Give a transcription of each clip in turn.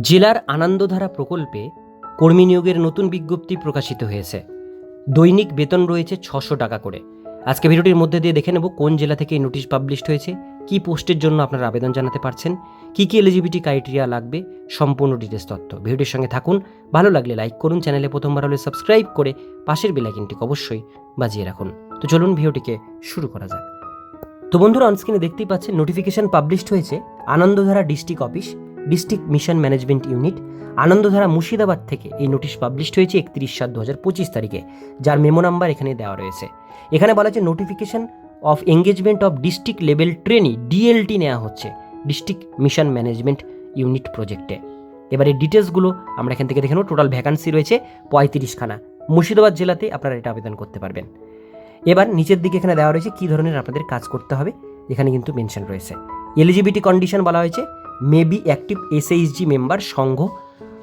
জেলার আনন্দধারা প্রকল্পে কর্মী নিয়োগের নতুন বিজ্ঞপ্তি প্রকাশিত হয়েছে। দৈনিক বেতন রয়েছে ছশো টাকা করে। আজকে ভিডিওটির মধ্যে দিয়ে দেখে নেব কোন জেলা থেকে এই নোটিশ পাবলিশড হয়েছে, কি পোস্টের জন্য আপনারা আবেদন জানাতে পারছেন, কি কি এলিজিবিলিটি ক্রাইটেরিয়া লাগবে, সম্পূর্ণ ডিটেলস তথ্য। ভিডিওটির সঙ্গে থাকুন, ভালো লাগলে লাইক করুন চ্যানেলে প্রথমবার হলে সাবস্ক্রাইব করে পাশের বেলাইকিনটিকে অবশ্যই বাজিয়ে রাখুন। তো চলুন ভিডিওটিকে শুরু করা যাক। তো বন্ধুরা অনস্ক্রিনে দেখতেই পাচ্ছেন নোটিফিকেশন পাবলিশড হয়েছে, Anandadhara district office district mission management unit Anandadhara Murshidabad থেকে এই নোটিশ পাবলিশড হয়েছে একত্রিশ সাত দু হাজার পঁচিশ তারিখে, যার মেমো নাম্বার এখানে দেওয়া রয়েছে। এখানে বলা আছে notification of engagement of district level trainee DLT নেওয়া হচ্ছে ডিস্ট্রিক্ট মিশন ম্যানেজমেন্ট ইউনিট প্রজেক্টে। এবার এই ডিটেলসগুলো আমরা এখান থেকে দেখে নেব। টোটাল ভ্যাকান্সি রয়েছে পঁয়ত্রিশখানা। মুর্শিদাবাদ জেলাতে আপনারা এটা আবেদন করতে পারবেন। এবার নিচের দিকে এখানে দেওয়া রয়েছে কী ধরনের আপনাদের কাজ করতে হবে, এখানে কিন্তু মেনশন রয়েছে। এলিজিবিলিটি কন্ডিশন বলা হয়েছে। May be active SHG member সংঘ,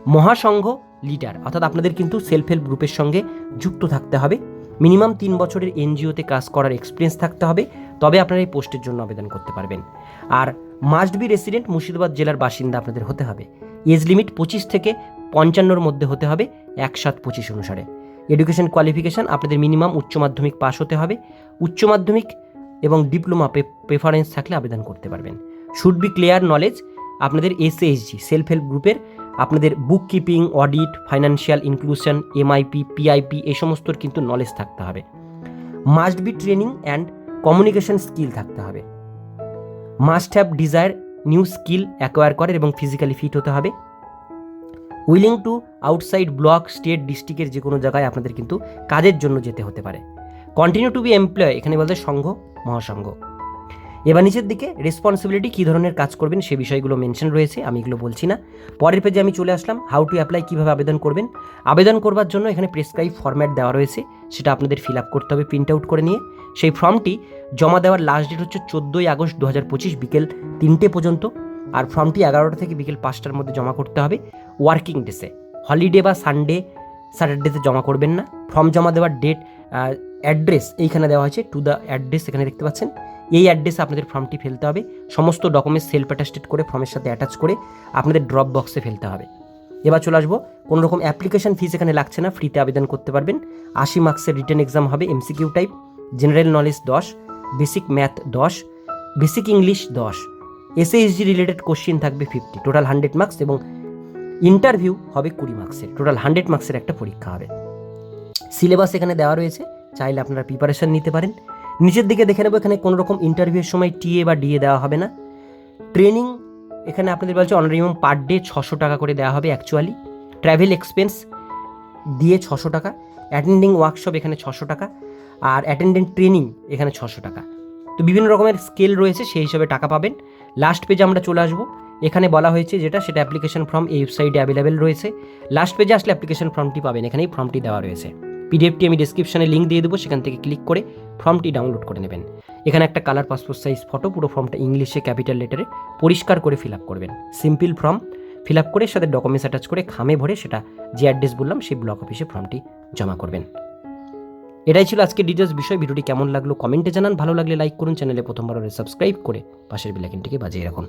মহাসংঘ লিডার। অর্থাৎ আপনাদের কিন্তু সেলফ হেল্প গ্রুপের সঙ্গে যুক্ত থাকতে হবে। মিনিমাম তিন বছরের এনজিওতে কাজ করার এক্সপিরিয়েন্স থাকতে হবে। তবে আপনারা এই পোস্টের জন্য আবেদন করতে পারবেন। আর মাস্ট বি রেসিডেন্ট মুর্শিদাবাদ জেলার বাসিন্দা আপনাদের হতে হবে। এজ লিমিট পঁচিশ থেকে পঞ্চান্নর মধ্যে হতে হবে এক সাত পঁচিশ অনুসারে। এডুকেশন কোয়ালিফিকেশান আপনাদের মিনিমাম উচ্চ মাধ্যমিক পাস হতে হবে। উচ্চ মাধ্যমিক এবং ডিপ্লোমা প্রেফারেন্স থাকলে আবেদন করতে পারবেন। শুড বি ক্লিয়ার নলেজ আপনাদের এসএসজি সেলফ হেল্প গ্রুপের আপনাদের book keeping audit financial inclusion MIP PIP এই সমস্তর কিন্তু নলেজ থাকতে হবে। Must be training and communication skill থাকতে হবে। Must have desire new skill acquire করার এবং ফিজিক্যালি ফিট হতে হবে। Willing to outside block state ডিস্ট্রিক্টের যে কোনো জায়গায় আপনাদের কিন্তু কাজের জন্য যেতে হতে পারে। কন্টিনিউ টু বি এমপ্লয় এখানে বলতে সংঘ, মহাসংঘ। এবার নিচের দিকে রেসপন্সিবিলিটি কী ধরনের কাজ করবেন সে বিষয়গুলো মেনশন রয়েছে, আমি এগুলো বলছি না। পরের পেজে আমি চলে আসলাম হাউ টু অ্যাপ্লাই কীভাবে আবেদন করবেন। আবেদন করবার জন্য এখানে প্রেসক্রাইব ফরম্যাট দেওয়া রয়েছে, সেটা আপনাদের ফিল আপ করতে হবে প্রিন্ট আউট করে নিয়ে। সেই ফর্মটি জমা দেওয়ার লাস্ট ডেট হচ্ছে চোদ্দোই আগস্ট দু হাজার পঁচিশ বিকেল তিনটে পর্যন্ত, আর ফর্মটি এগারোটা থেকে বিকেল পাঁচটার মধ্যে জমা করতে হবে ওয়ার্কিং ডেসে হলিডে বা সানডে স্যাটারডেতে জমা করবেন না। ফর্ম জমা দেওয়ার ডেট অ্যাড্রেস এইখানে দেওয়া হয়েছে টু দ্য অ্যাড্রেস এখানে দেখতে পাচ্ছেন। এই অ্যাড্রেসে আপনাদের ফর্মটি ফেলতে হবে। সমস্ত ডকুমেন্টস সেলফ অ্যাটাস্টেড করে ফর্মের সাথে অ্যাটাচ করে আপনাদের ড্রপ বক্সে ফেলতে হবে। এবার চলে আসব, কোনো রকম অ্যাপ্লিকেশন ফিস এখানে লাগছে না ফ্রিতে আবেদন করতে পারবেন। আশি মার্কসের রিটার্ন এক্সাম হবে এমসিকিউ টাইপ জেনারেল নলেজ দশ বেসিক ম্যাথ দশ বেসিক ইংলিশ দশ। এসএইচজি রিলেটেড কোশ্চিন থাকবে ফিফটি টোটাল হান্ড্রেড মার্কস এবং ইন্টারভিউ হবে কুড়ি মার্কসের টোটাল হান্ড্রেড মার্কসের একটা পরীক্ষা হবে। সিলেবাস এখানে দেওয়া রয়েছে, চাইলে আপনারা প্রিপারেশন নিতে পারেন। নিচের দিকে দেখে নেব, এখানে কোনো রকম ইন্টারভিউয়ের সময় টিএ বা ডিএ দেওয়া হবে না। ট্রেনিং এখানে আপনাদের বলছে অনারিমম পার ডে ছশো টাকা করে দেওয়া হবে অ্যাকচুয়ালি ট্র্যাভেল এক্সপেন্স দিয়ে ছশো টাকা অ্যাটেন্ডিং ওয়ার্কশপ এখানে ছশো টাকা, আর অ্যাটেন্ডেন্ট ট্রেনিং এখানে ছশো টাকা। তো বিভিন্ন রকমের স্কেল রয়েছে, সেই হিসাবে টাকা পাবেন। লাস্ট পেজে আমরা চলে আসব। এখানে বলা হয়েছে যেটা, সেটা অ্যাপ্লিকেশন ফর্ম এই ওয়েবসাইটে অ্যাভেলেবেল রয়েছে। লাস্ট পেজে আসলে অ্যাপ্লিকেশন ফর্মটি পাবেন, এখানেই ফর্মটি দেওয়া রয়েছে। পিডিএফটি আমি ডিসক্রিপশনে লিঙ্ক দিয়ে দেবো, সেখান থেকে ক্লিক করে ফর্মটি ডাউনলোড করে নেবেন। এখানে একটা কালার পাসপোর্ট সাইজ ফটো পুরো ফর্মটা ইংলিশে ক্যাপিটাল লেটারে পরিষ্কার করে ফিল আপ করবেন। সিম্পল ফর্ম ফিল আপ করে সাথে ডকুমেন্টস অ্যাটাচ করে খামে ভরে সেটা যে অ্যাড্রেস বললাম, সেই ব্লক অফিসে ফর্মটি জমা করবেন। এটাই ছিল আজকে ডিটেলস বিষয়। ভিডিওটি কেমন লাগল কমেন্টে জানান। ভালো লাগলে লাইক করুন, চ্যানেলে প্রথমবার সাবস্ক্রাইব করে পাশের বেলাইকিনটিকে বাজিয়ে রাখুন।